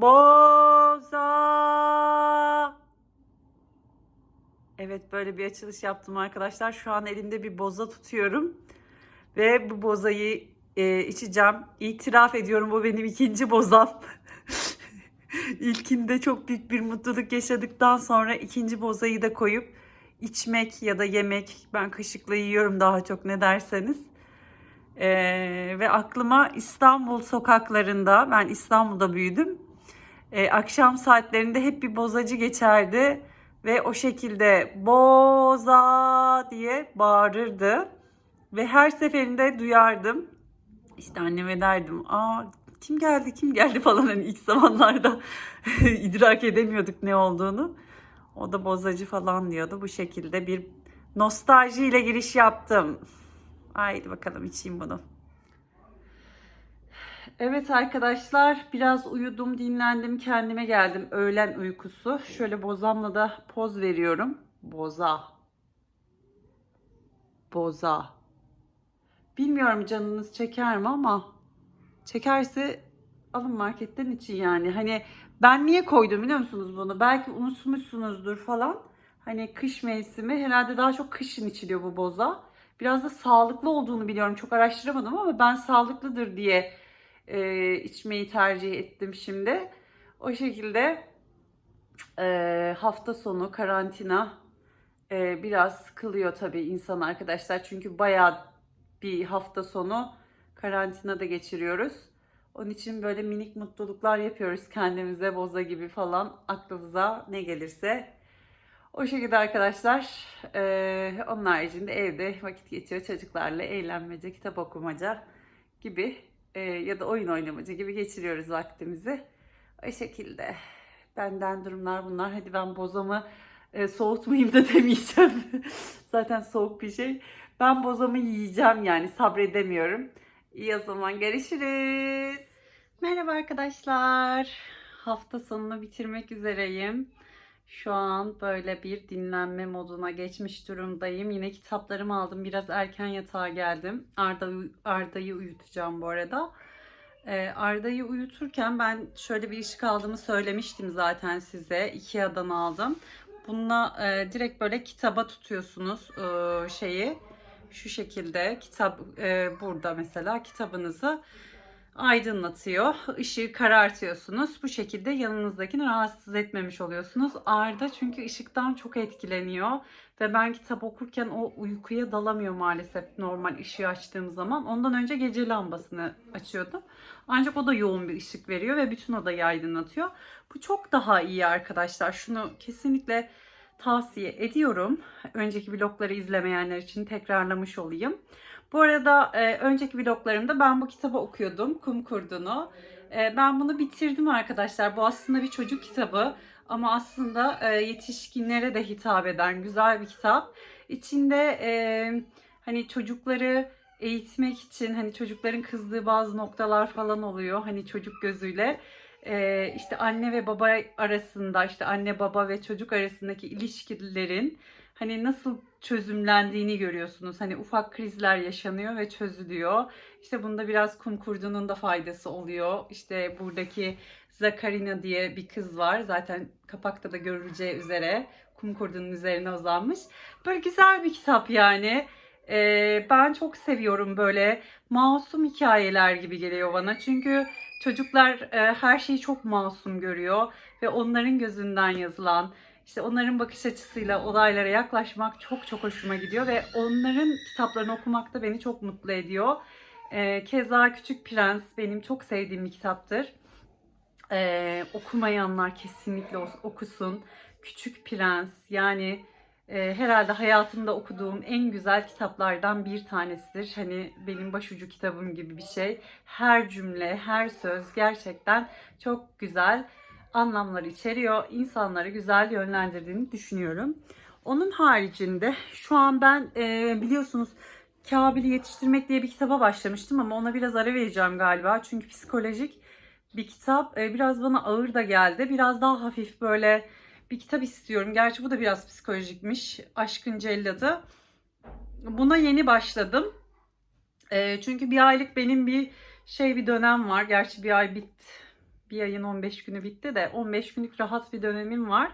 Boza. Evet böyle bir açılış yaptım arkadaşlar. Şu an elimde bir boza tutuyorum. Ve bu bozayı e, içeceğim. İtiraf ediyorum bu benim ikinci bozam. İlkinde çok büyük bir mutluluk yaşadıktan sonra ikinci bozayı da koyup içmek ya da yemek. Ben kaşıkla yiyorum daha çok ne derseniz. Ee, ve aklıma İstanbul sokaklarında, ben İstanbul'da büyüdüm. Ee, akşam saatlerinde hep bir bozacı geçerdi ve o şekilde boza diye bağırırdı. Ve her seferinde duyardım. İşte anneme derdim, aa kim geldi kim geldi falan hani ilk zamanlarda idrak edemiyorduk ne olduğunu. O da bozacı falan diyordu. Bu şekilde bir nostaljiyle giriş yaptım. Haydi bakalım içeyim bunu. Evet arkadaşlar biraz uyudum dinlendim kendime geldim öğlen uykusu. Şöyle bozamla da poz veriyorum. Boza. Boza. Bilmiyorum canınız çeker mi ama çekerse alın marketten için yani. Hani ben niye koydum biliyor musunuz bunu? Belki unutmuşsunuzdur falan. Hani kış mevsimi herhalde daha çok kışın içiliyor bu boza. Biraz da sağlıklı olduğunu biliyorum. Çok araştıramadım ama ben sağlıklıdır diye e, içmeyi tercih ettim şimdi. O şekilde e, hafta sonu karantina e, biraz sıkılıyor tabii insan arkadaşlar. Çünkü bayağı bir hafta sonu karantinada geçiriyoruz. Onun için böyle minik mutluluklar yapıyoruz kendimize boza gibi falan aklımıza ne gelirse. O şekilde arkadaşlar eee onun haricinde evde vakit geçiyor çocuklarla eğlenmece, kitap okumaca gibi eee, ya da oyun oynamaca gibi geçiriyoruz vaktimizi. O şekilde benden durumlar bunlar. Hadi ben bozamı e, soğutmayayım da demeyeceğim. Zaten soğuk bir şey. Ben bozamı yiyeceğim yani sabredemiyorum. İyi o zaman görüşürüz. Merhaba arkadaşlar. Hafta sonunu bitirmek üzereyim. Şu an böyle bir dinlenme moduna geçmiş durumdayım. Yine kitaplarımı aldım. Biraz erken yatağa geldim. Arda, Arda'yı uyutacağım bu arada. Ee, Arda'yı uyuturken ben şöyle bir ışık aldığımı söylemiştim zaten size. Ikea'dan aldım. Bununla e, direkt böyle kitaba tutuyorsunuz e, şeyi. Şu şekilde kitap e, burada mesela kitabınızı aydınlatıyor. Işığı karartıyorsunuz. Bu şekilde yanınızdakini rahatsız etmemiş oluyorsunuz. Arda çünkü ışıktan çok etkileniyor. Ve ben kitap okurken o uykuya dalamıyor maalesef normal ışığı açtığım zaman. Ondan önce gece lambasını açıyordum. Ancak o da yoğun bir ışık veriyor ve bütün odayı aydınlatıyor. Bu çok daha iyi arkadaşlar. Şunu kesinlikle tavsiye ediyorum. Önceki vlogları izlemeyenler için tekrarlamış olayım. Bu arada e, önceki vloglarımda ben bu kitabı okuyordum. Kum Kurdu'nu. E, ben bunu bitirdim arkadaşlar. Bu aslında bir çocuk kitabı. Ama aslında e, yetişkinlere de hitap eden güzel bir kitap. İçinde e, hani çocukları eğitmek için hani çocukların kızdığı bazı noktalar falan oluyor. Hani çocuk gözüyle e, işte anne ve baba arasında işte anne baba ve çocuk arasındaki ilişkilerin hani nasıl çözümlendiğini görüyorsunuz. Hani ufak krizler yaşanıyor ve çözülüyor. İşte bunda biraz kum kurdunun da faydası oluyor. İşte buradaki Zakarina diye bir kız var. Zaten kapakta da görüleceği üzere kum kurdunun üzerine uzanmış. Böyle güzel bir kitap yani. Ee, ben çok seviyorum böyle masum hikayeler gibi geliyor bana. Çünkü çocuklar e, her şeyi çok masum görüyor ve onların gözünden yazılan işte onların bakış açısıyla olaylara yaklaşmak çok çok hoşuma gidiyor ve onların kitaplarını okumak da beni çok mutlu ediyor. Ee, keza Küçük Prens benim çok sevdiğim bir kitaptır. Ee, okumayanlar kesinlikle okusun. Küçük Prens yani e, herhalde hayatımda okuduğum en güzel kitaplardan bir tanesidir. Hani benim başucu kitabım gibi bir şey. Her cümle, her söz gerçekten çok güzel anlamlar içeriyor. İnsanları güzel yönlendirdiğini düşünüyorum. Onun haricinde şu an ben e, biliyorsunuz Kabil'i yetiştirmek diye bir kitaba başlamıştım ama ona biraz ara vereceğim galiba. Çünkü psikolojik bir kitap. E, biraz bana ağır da geldi. Biraz daha hafif böyle bir kitap istiyorum. Gerçi bu da biraz psikolojikmiş. Aşkın Celladı. Buna yeni başladım. E, çünkü bir aylık benim bir şey bir dönem var. Gerçi bir ay bit bir ayın 15 günü bitti de 15 günlük rahat bir dönemim var.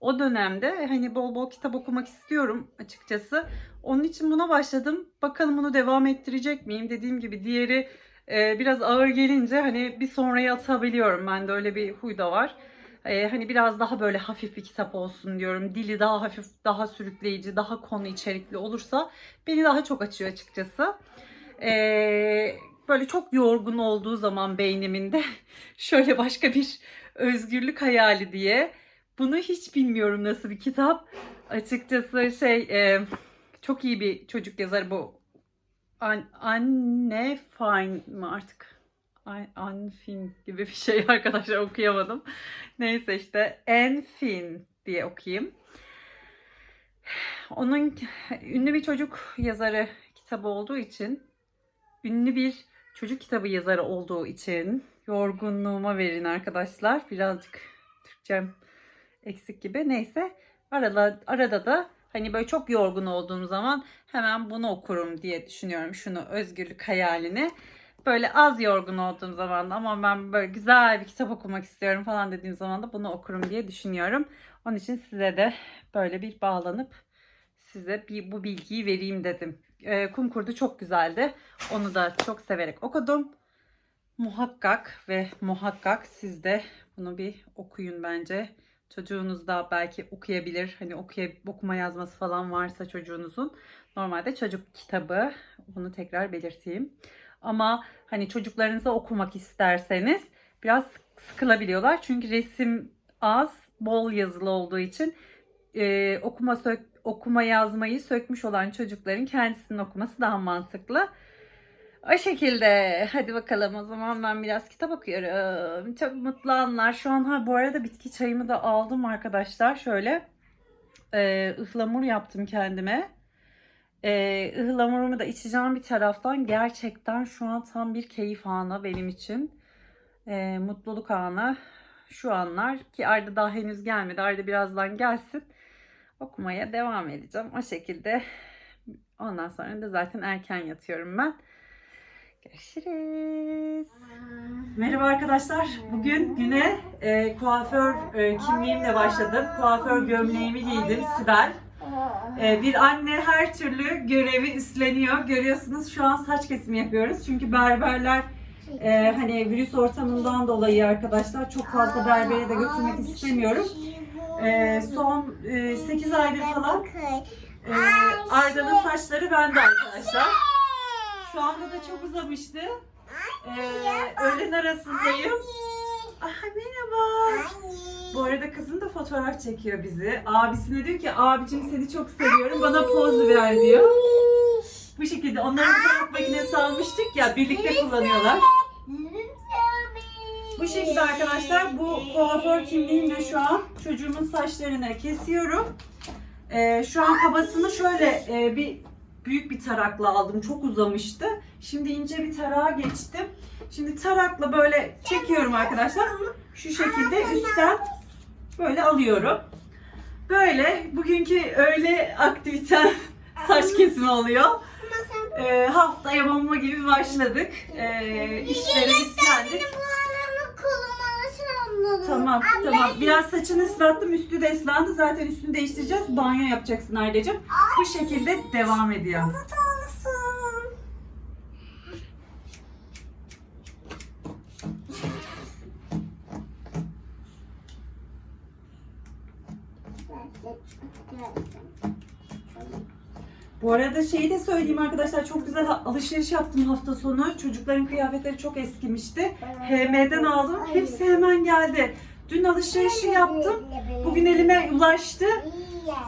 O dönemde hani bol bol kitap okumak istiyorum açıkçası. Onun için buna başladım. Bakalım bunu devam ettirecek miyim? Dediğim gibi diğeri e, biraz ağır gelince hani bir sonraya atabiliyorum. Bende öyle bir huy da var. E, hani biraz daha böyle hafif bir kitap olsun diyorum. Dili daha hafif, daha sürükleyici, daha konu içerikli olursa beni daha çok açıyor açıkçası. E, böyle çok yorgun olduğu zaman beynimin de şöyle başka bir özgürlük hayali diye. Bunu hiç bilmiyorum nasıl bir kitap. Açıkçası şey e, çok iyi bir çocuk yazarı bu. An, anne Fine mi artık? An- Anfin gibi bir şey arkadaşlar okuyamadım. Neyse işte Enfin diye okuyayım. Onun ünlü bir çocuk yazarı kitabı olduğu için, ünlü bir çocuk kitabı yazarı olduğu için yorgunluğuma verin arkadaşlar. Birazcık Türkçem eksik gibi. Neyse arada, arada da hani böyle çok yorgun olduğum zaman hemen bunu okurum diye düşünüyorum. Şunu özgürlük hayalini. Böyle az yorgun olduğum zaman ama ben böyle güzel bir kitap okumak istiyorum falan dediğim zaman da bunu okurum diye düşünüyorum. Onun için size de böyle bir bağlanıp size bir bu bilgiyi vereyim dedim. Ee, kum kurdu çok güzeldi. Onu da çok severek okudum. Muhakkak ve muhakkak siz de bunu bir okuyun bence. Çocuğunuz da belki okuyabilir. Hani okuya, okuma yazması falan varsa çocuğunuzun. Normalde çocuk kitabı. Bunu tekrar belirteyim. Ama hani çocuklarınıza okumak isterseniz biraz sıkılabiliyorlar. Çünkü resim az, bol yazılı olduğu için e, okuma okuma yazmayı sökmüş olan çocukların kendisinin okuması daha mantıklı. O şekilde. Hadi bakalım o zaman ben biraz kitap okuyorum. Çok mutlu anlar. Şu an ha bu arada bitki çayımı da aldım arkadaşlar. Şöyle e, ıhlamur yaptım kendime. E, ıhlamurumu da içeceğim bir taraftan. Gerçekten şu an tam bir keyif anı benim için. E, mutluluk anı. Şu anlar ki Arda daha henüz gelmedi. Arda birazdan gelsin. Okumaya devam edeceğim. O şekilde. Ondan sonra da zaten erken yatıyorum ben. Görüşürüz. Merhaba arkadaşlar. Bugün güne e, kuaför e, kimliğimle başladım. Kuaför gömleğimi giydim. Sibel. E, bir anne her türlü görevi üstleniyor. Görüyorsunuz şu an saç kesimi yapıyoruz. Çünkü berberler e, hani virüs ortamından dolayı arkadaşlar çok fazla berbere de götürmek istemiyorum. E, son e, 8 aydır falan e, Arda'nın saçları bende arkadaşlar. Şu anda da çok uzamıştı. Ee, öğlen arasındayım. Ah, merhaba. Bu arada kızım da fotoğraf çekiyor bizi. Abisine diyor ki abicim seni çok seviyorum bana poz ver diyor. Bu şekilde onların fotoğraf makinesi almıştık ya birlikte kullanıyorlar. Şekilde arkadaşlar bu kuaför kimliğimle şu an çocuğumun saçlarını kesiyorum. Ee, şu an kabasını şöyle e, bir büyük bir tarakla aldım. Çok uzamıştı. Şimdi ince bir tarağa geçtim. Şimdi tarakla böyle çekiyorum arkadaşlar. Şu şekilde üstten böyle alıyorum. Böyle bugünkü öğle aktivite saç kesimi oluyor. Ee, haftaya bomba gibi başladık. Ee, işleri Tamam tamam. Biraz saçını ıslattım. Üstü de ıslandı. Zaten üstünü değiştireceğiz. Banyo yapacaksın Ailecim. Bu şekilde devam ediyor. Bu arada şeyi de söyleyeyim arkadaşlar çok güzel alışveriş yaptım hafta sonu. Çocukların kıyafetleri çok eskimişti. HM'den aldım. Hepsi hemen geldi. Dün alışverişi yaptım. Bugün elime ulaştı.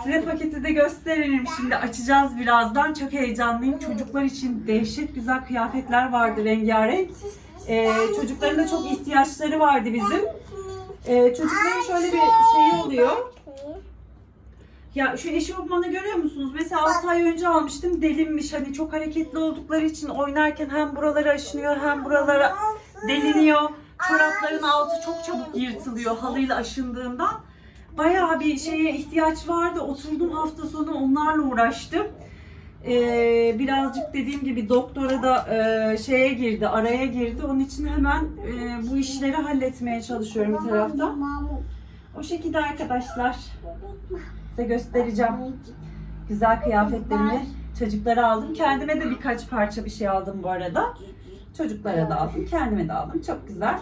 Size paketi de gösteririm şimdi. Açacağız birazdan. Çok heyecanlıyım. Çocuklar için dehşet güzel kıyafetler vardı rengarenk. Ee, çocukların da çok ihtiyaçları vardı bizim. Ee, çocukların şöyle bir şeyi oluyor. Ya şu eşofmanı görüyor musunuz? Mesela 6 ay önce almıştım. Delinmiş. Hani çok hareketli oldukları için oynarken hem buraları aşınıyor hem buralara deliniyor. Çorapların altı çok çabuk yırtılıyor halıyla aşındığından. Bayağı bir şeye ihtiyaç vardı. Oturdum hafta sonu onlarla uğraştım. Ee, birazcık dediğim gibi doktora da e, şeye girdi, araya girdi. Onun için hemen e, bu işleri halletmeye çalışıyorum bir taraftan. O şekilde arkadaşlar size göstereceğim. Güzel kıyafetlerimi çocuklara aldım. Kendime de birkaç parça bir şey aldım bu arada. Çocuklara da aldım, kendime de aldım. Çok güzel.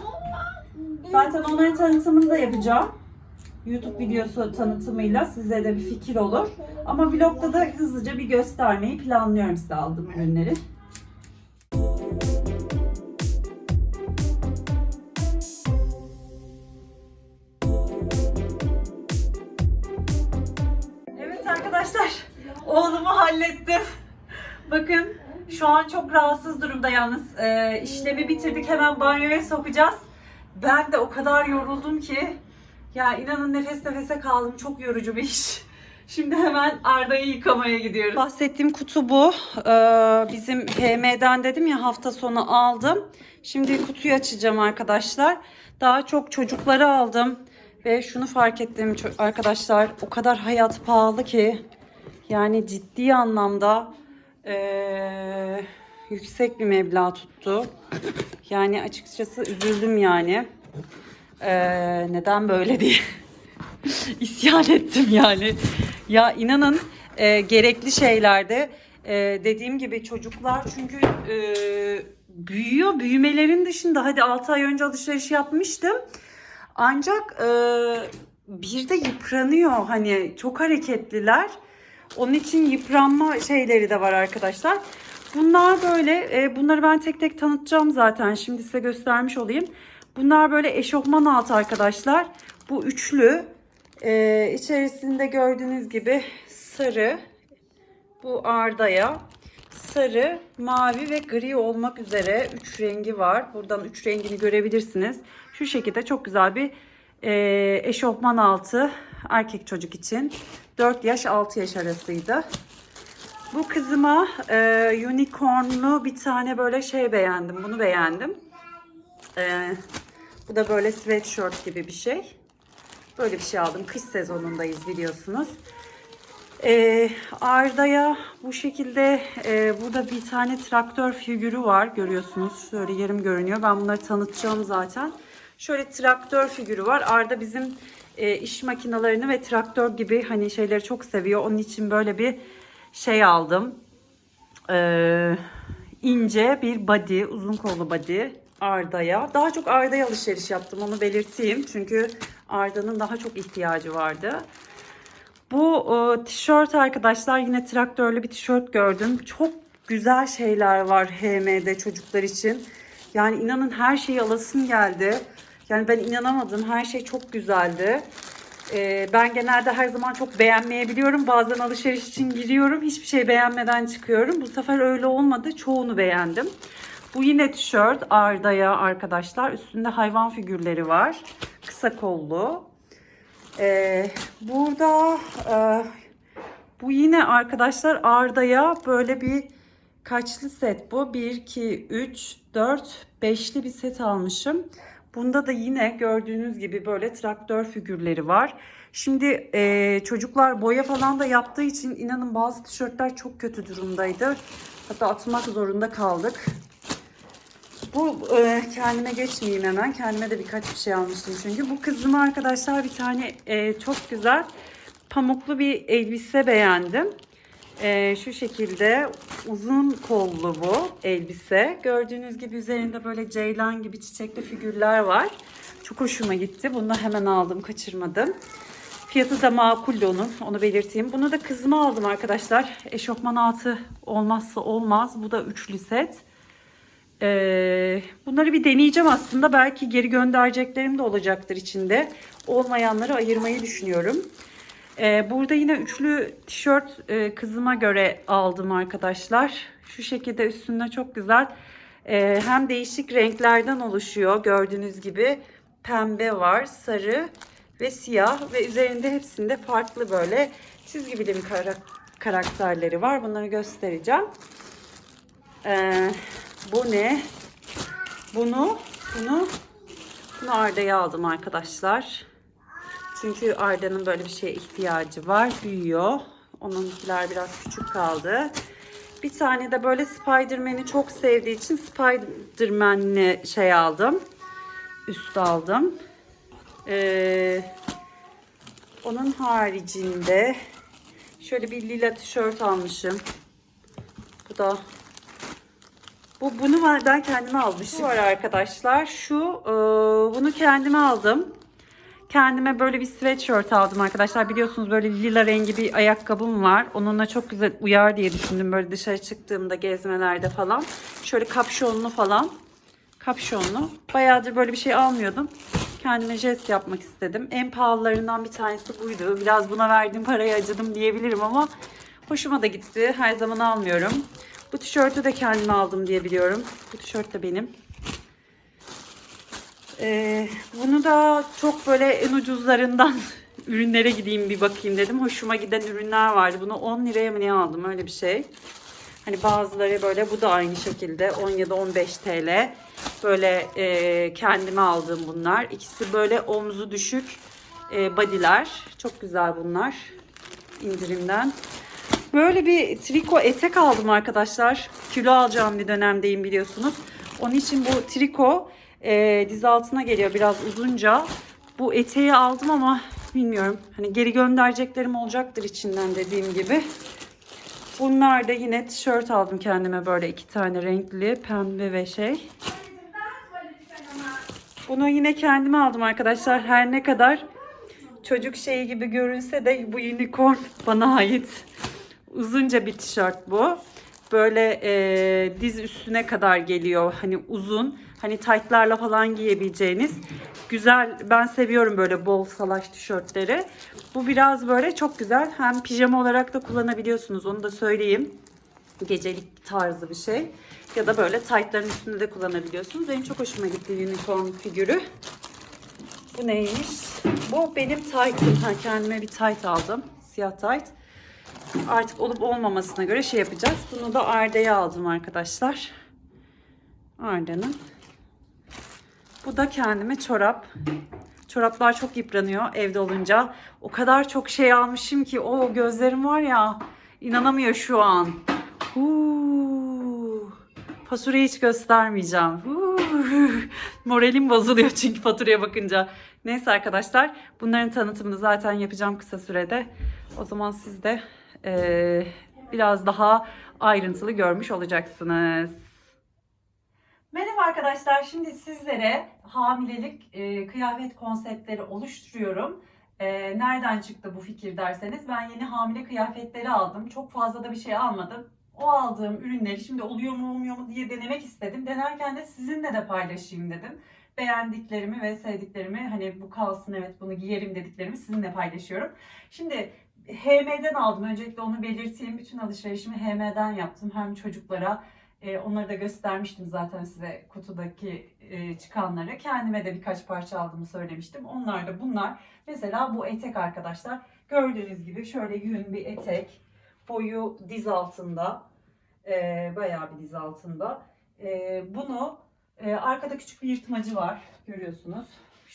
Zaten onların tanıtımını da yapacağım. YouTube videosu tanıtımıyla size de bir fikir olur. Ama vlogda da hızlıca bir göstermeyi planlıyorum size aldığım ürünleri. Bakın şu an çok rahatsız durumda yalnız. Ee, işlemi bitirdik hemen banyoya sokacağız. Ben de o kadar yoruldum ki ya inanın nefes nefese kaldım. Çok yorucu bir iş. Şimdi hemen Arda'yı yıkamaya gidiyoruz. Bahsettiğim kutu bu. Ee, bizim PM'den dedim ya hafta sonu aldım. Şimdi kutuyu açacağım arkadaşlar. Daha çok çocukları aldım. Ve şunu fark ettim arkadaşlar. O kadar hayat pahalı ki. Yani ciddi anlamda ee, yüksek bir meblağ tuttu. Yani açıkçası üzüldüm yani. Ee, neden böyle diye isyan ettim yani. Ya inanın e, gerekli şeylerde e, dediğim gibi çocuklar çünkü e, büyüyor. Büyümelerin dışında hadi 6 ay önce alışveriş yapmıştım. Ancak e, bir de yıpranıyor hani çok hareketliler. Onun için yıpranma şeyleri de var arkadaşlar. Bunlar böyle, e, bunları ben tek tek tanıtacağım zaten. Şimdi size göstermiş olayım. Bunlar böyle eşofman altı arkadaşlar. Bu üçlü. E, içerisinde gördüğünüz gibi sarı. Bu ardaya. Sarı, mavi ve gri olmak üzere 3 rengi var. Buradan 3 rengini görebilirsiniz. Şu şekilde çok güzel bir e, eşofman altı erkek çocuk için. 4 yaş 6 yaş arasıydı. Bu kızıma e, unicornlu bir tane böyle şey beğendim. Bunu beğendim. E, bu da böyle sweatshirt gibi bir şey. Böyle bir şey aldım. Kış sezonundayız biliyorsunuz. E, Arda'ya bu şekilde e, burada bir tane traktör figürü var. Görüyorsunuz. Şöyle yarım görünüyor. Ben bunları tanıtacağım zaten. Şöyle traktör figürü var. Arda bizim e, iş makinalarını ve traktör gibi hani şeyleri çok seviyor. Onun için böyle bir şey aldım. Ee, ince bir body, uzun kollu body Arda'ya. Daha çok Arda'ya alışveriş yaptım onu belirteyim. Çünkü Arda'nın daha çok ihtiyacı vardı. Bu e, tişört arkadaşlar yine traktörlü bir tişört gördüm. Çok güzel şeyler var HM'de çocuklar için. Yani inanın her şeyi alasım geldi. Yani ben inanamadım. Her şey çok güzeldi. Ee, ben genelde her zaman çok beğenmeyebiliyorum. Bazen alışveriş için giriyorum. Hiçbir şey beğenmeden çıkıyorum. Bu sefer öyle olmadı. Çoğunu beğendim. Bu yine tişört Arda'ya arkadaşlar. Üstünde hayvan figürleri var. Kısa kollu. Ee, burada e, bu yine arkadaşlar Arda'ya böyle bir kaçlı set bu? 1, 2, 3, 4, 5'li bir set almışım. Bunda da yine gördüğünüz gibi böyle traktör figürleri var. Şimdi e, çocuklar boya falan da yaptığı için inanın bazı tişörtler çok kötü durumdaydı. Hatta atmak zorunda kaldık. Bu e, kendime geçmeyeyim hemen. Kendime de birkaç bir şey almıştım çünkü. Bu kızıma arkadaşlar bir tane e, çok güzel pamuklu bir elbise beğendim. E, şu şekilde uzun kollu bu elbise. Gördüğünüz gibi üzerinde böyle ceylan gibi çiçekli figürler var. Çok hoşuma gitti. Bunu da hemen aldım, kaçırmadım. Fiyatı da makuldü onun, onu belirteyim. Bunu da kızıma aldım arkadaşlar. Eşofman altı olmazsa olmaz. Bu da üçlü set. Ee, bunları bir deneyeceğim aslında. Belki geri göndereceklerim de olacaktır içinde. Olmayanları ayırmayı düşünüyorum. Ee, burada yine üçlü tişört e, kızıma göre aldım arkadaşlar. Şu şekilde üstünde çok güzel. Ee, hem değişik renklerden oluşuyor gördüğünüz gibi. Pembe var, sarı ve siyah ve üzerinde hepsinde farklı böyle çizgi bilim kara- karakterleri var. Bunları göstereceğim. Ee, bu ne? Bunu, bunu, bunu Arda'ya aldım arkadaşlar. Çünkü Arda'nın böyle bir şeye ihtiyacı var. Büyüyor. Onunkiler biraz küçük kaldı. Bir tane de böyle Spider-Man'i çok sevdiği için Spider-Man'li şey aldım. Üst aldım. Ee, onun haricinde şöyle bir lila tişört almışım. Bu da bu bunu ben kendime almışım. Bu var arkadaşlar. Şu e, bunu kendime aldım. Kendime böyle bir sweatshirt aldım arkadaşlar. Biliyorsunuz böyle lila rengi bir ayakkabım var. Onunla çok güzel uyar diye düşündüm böyle dışarı çıktığımda gezmelerde falan. Şöyle kapşonlu falan. Kapşonlu. Bayağıdır böyle bir şey almıyordum. Kendime jest yapmak istedim. En pahalılarından bir tanesi buydu. Biraz buna verdiğim parayı acıdım diyebilirim ama hoşuma da gitti. Her zaman almıyorum. Bu tişörtü de kendime aldım diye biliyorum. Bu tişört de benim. Ee, bunu da çok böyle en ucuzlarından ürünlere gideyim bir bakayım dedim. Hoşuma giden ürünler vardı. Bunu 10 liraya mı ne aldım öyle bir şey. Hani bazıları böyle bu da aynı şekilde 10 ya da 15 TL. Böyle e, kendime aldığım bunlar. İkisi böyle omzu düşük e, body'ler. Çok güzel bunlar indirimden. Böyle bir triko etek aldım arkadaşlar. Kilo alacağım bir dönemdeyim biliyorsunuz. Onun için bu triko e, diz altına geliyor biraz uzunca. Bu eteği aldım ama bilmiyorum. Hani geri göndereceklerim olacaktır içinden dediğim gibi. Bunlar da yine tişört aldım kendime böyle iki tane renkli pembe ve şey. Bunu yine kendime aldım arkadaşlar. Her ne kadar çocuk şeyi gibi görünse de bu unicorn bana ait. Uzunca bir tişört bu. Böyle e, diz üstüne kadar geliyor. Hani uzun. Hani taytlarla falan giyebileceğiniz. Güzel. Ben seviyorum böyle bol salaş tişörtleri. Bu biraz böyle çok güzel. Hem pijama olarak da kullanabiliyorsunuz. Onu da söyleyeyim. Gecelik tarzı bir şey. Ya da böyle taytların üstünde de kullanabiliyorsunuz. Benim çok hoşuma gitti unicorn figürü. Bu neymiş? Bu benim taytım. Ha, kendime bir tayt aldım. Siyah tayt. Artık olup olmamasına göre şey yapacağız. Bunu da Arda'ya aldım arkadaşlar. Arda'nın. Bu da kendime çorap. Çoraplar çok yıpranıyor evde olunca. O kadar çok şey almışım ki o gözlerim var ya inanamıyor şu an. Huu. Faturayı hiç göstermeyeceğim. Huu. Moralim bozuluyor çünkü faturaya bakınca. Neyse arkadaşlar bunların tanıtımını zaten yapacağım kısa sürede. O zaman siz de eee, biraz daha ayrıntılı görmüş olacaksınız. Merhaba arkadaşlar. Şimdi sizlere hamilelik e, kıyafet konseptleri oluşturuyorum. E, nereden çıktı bu fikir derseniz ben yeni hamile kıyafetleri aldım. Çok fazla da bir şey almadım. O aldığım ürünleri şimdi oluyor mu olmuyor mu diye denemek istedim. Denerken de sizinle de paylaşayım dedim. Beğendiklerimi ve sevdiklerimi hani bu kalsın evet bunu giyerim dediklerimi sizinle paylaşıyorum. Şimdi HM'den aldım. Öncelikle onu belirteyim. Bütün alışverişimi HM'den yaptım. Hem çocuklara e, onları da göstermiştim zaten size kutudaki e, çıkanları. Kendime de birkaç parça aldığımı söylemiştim. Onlar da bunlar. Mesela bu etek arkadaşlar. Gördüğünüz gibi şöyle yün bir etek. Boyu diz altında. E, bayağı bir diz altında. E, bunu e, arkada küçük bir yırtmacı var. Görüyorsunuz.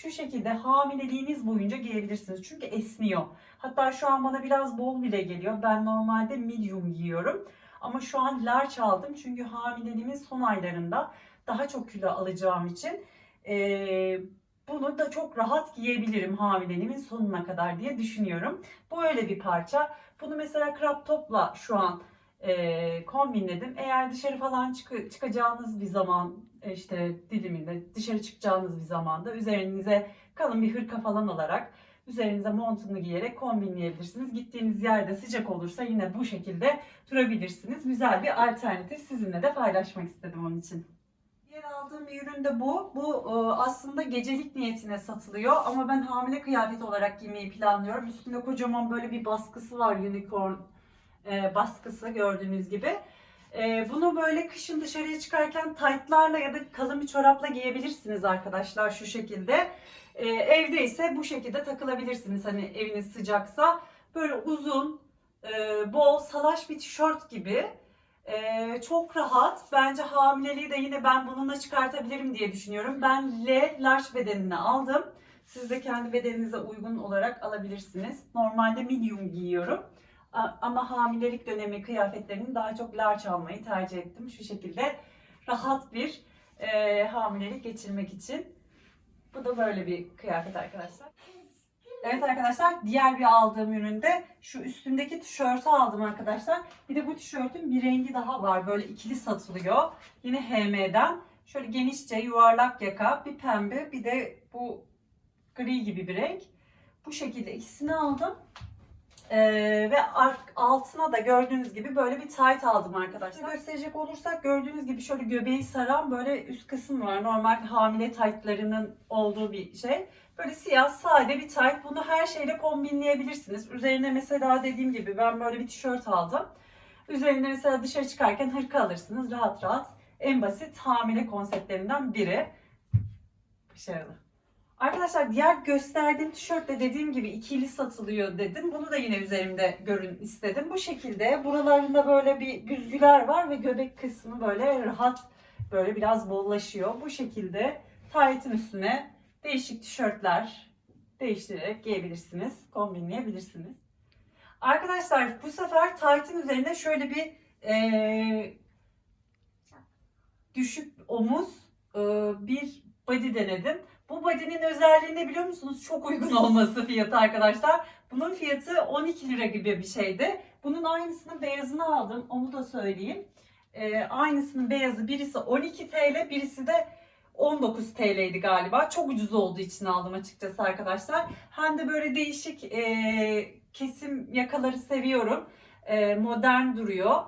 Şu şekilde hamileliğiniz boyunca giyebilirsiniz. Çünkü esniyor. Hatta şu an bana biraz bol bile geliyor. Ben normalde medium giyiyorum. Ama şu an large aldım çünkü hamileliğimin son aylarında daha çok kilo alacağım için eee, bunu da çok rahat giyebilirim hamileliğimin sonuna kadar diye düşünüyorum. Bu öyle bir parça. Bunu mesela crop topla şu an eee, kombinledim. Eğer dışarı falan çık- çıkacağınız bir zaman e, işte diliminde dışarı çıkacağınız bir zamanda üzerinize kalın bir hırka falan alarak üzerinize montunu giyerek kombinleyebilirsiniz. Gittiğiniz yerde sıcak olursa yine bu şekilde durabilirsiniz. Güzel bir alternatif sizinle de paylaşmak istedim onun için. Diğer aldığım bir ürün de bu. Bu e, aslında gecelik niyetine satılıyor ama ben hamile kıyafet olarak giymeyi planlıyorum. Üstünde kocaman böyle bir baskısı var unicorn e, baskısı gördüğünüz gibi. E, bunu böyle kışın dışarıya çıkarken taytlarla ya da kalın bir çorapla giyebilirsiniz arkadaşlar şu şekilde. E, evde ise bu şekilde takılabilirsiniz hani eviniz sıcaksa. Böyle uzun, e, bol, salaş bir tişört gibi. E, çok rahat. Bence hamileliği de yine ben bununla çıkartabilirim diye düşünüyorum. Ben L large bedenini aldım. Siz de kendi bedeninize uygun olarak alabilirsiniz. Normalde medium giyiyorum. Ama hamilelik dönemi kıyafetlerini daha çok large almayı tercih ettim. Şu şekilde rahat bir e, hamilelik geçirmek için. Bu da böyle bir kıyafet arkadaşlar. Evet arkadaşlar diğer bir aldığım üründe şu üstündeki tişörtü aldım arkadaşlar. Bir de bu tişörtün bir rengi daha var. Böyle ikili satılıyor. Yine HM'den. Şöyle genişçe yuvarlak yaka bir pembe bir de bu gri gibi bir renk. Bu şekilde ikisini aldım. Ee, ve altına da gördüğünüz gibi böyle bir tight aldım arkadaşlar. Gösterecek olursak gördüğünüz gibi şöyle göbeği saran böyle üst kısım var. Normal hamile tightlarının olduğu bir şey. Böyle siyah sade bir tight. Bunu her şeyle kombinleyebilirsiniz. Üzerine mesela dediğim gibi ben böyle bir tişört aldım. Üzerine mesela dışarı çıkarken hırka alırsınız rahat rahat. En basit hamile konseptlerinden biri. Başarılı. Arkadaşlar diğer gösterdiğim tişört de dediğim gibi ikili satılıyor dedim. Bunu da yine üzerimde görün istedim. Bu şekilde buralarında böyle bir büzgüler var ve göbek kısmı böyle rahat böyle biraz bollaşıyor. Bu şekilde taytın üstüne değişik tişörtler değiştirerek giyebilirsiniz, kombinleyebilirsiniz. Arkadaşlar bu sefer taytın üzerine şöyle bir eee, düşük omuz eee, bir body denedim. Bu body'nin özelliği ne biliyor musunuz? Çok uygun olması fiyatı arkadaşlar. Bunun fiyatı 12 lira gibi bir şeydi. Bunun aynısının beyazını aldım. Onu da söyleyeyim. Ee, aynısının beyazı birisi 12 TL, birisi de 19 TL'ydi galiba. Çok ucuz olduğu için aldım açıkçası arkadaşlar. Hem de böyle değişik e, kesim yakaları seviyorum. E, modern duruyor.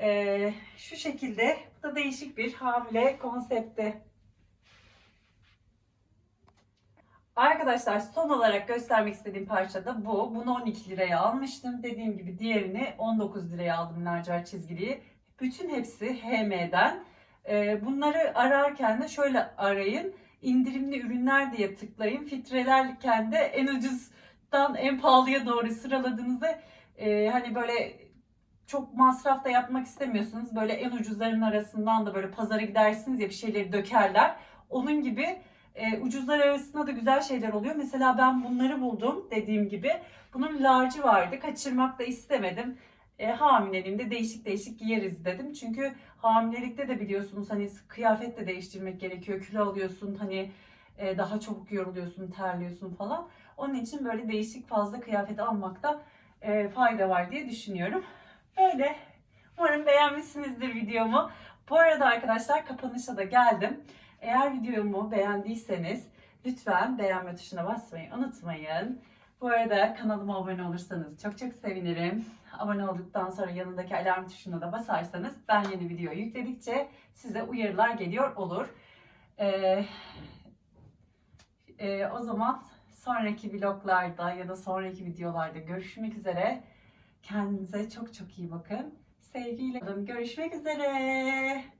E, şu şekilde. Bu da değişik bir hamile konsepti. Arkadaşlar son olarak göstermek istediğim parça da bu. Bunu 12 liraya almıştım. Dediğim gibi diğerini 19 liraya aldım laciver çizgiliyi. Bütün hepsi HM'den. Ee, bunları ararken de şöyle arayın. İndirimli ürünler diye tıklayın. Filtrelerken de en ucuzdan en pahalıya doğru sıraladığınızda e, hani böyle çok masraf da yapmak istemiyorsunuz. Böyle en ucuzların arasından da böyle pazara gidersiniz ya bir şeyleri dökerler. Onun gibi e, ucuzlar arasında da güzel şeyler oluyor. Mesela ben bunları buldum dediğim gibi. Bunun large'ı vardı. Kaçırmak da istemedim. E, hamileliğimde değişik değişik giyeriz dedim. Çünkü hamilelikte de biliyorsunuz hani kıyafet de değiştirmek gerekiyor. Kilo alıyorsun hani e, daha çabuk yoruluyorsun, terliyorsun falan. Onun için böyle değişik fazla kıyafet almakta e, fayda var diye düşünüyorum. Böyle. Umarım beğenmişsinizdir videomu. Bu arada arkadaşlar kapanışa da geldim. Eğer videomu beğendiyseniz lütfen beğenme tuşuna basmayı unutmayın. Bu arada kanalıma abone olursanız çok çok sevinirim. Abone olduktan sonra yanındaki alarm tuşuna da basarsanız ben yeni video yükledikçe size uyarılar geliyor olur. Ee, e, o zaman sonraki vloglarda ya da sonraki videolarda görüşmek üzere. Kendinize çok çok iyi bakın. Sevgiyle. Görüşmek üzere.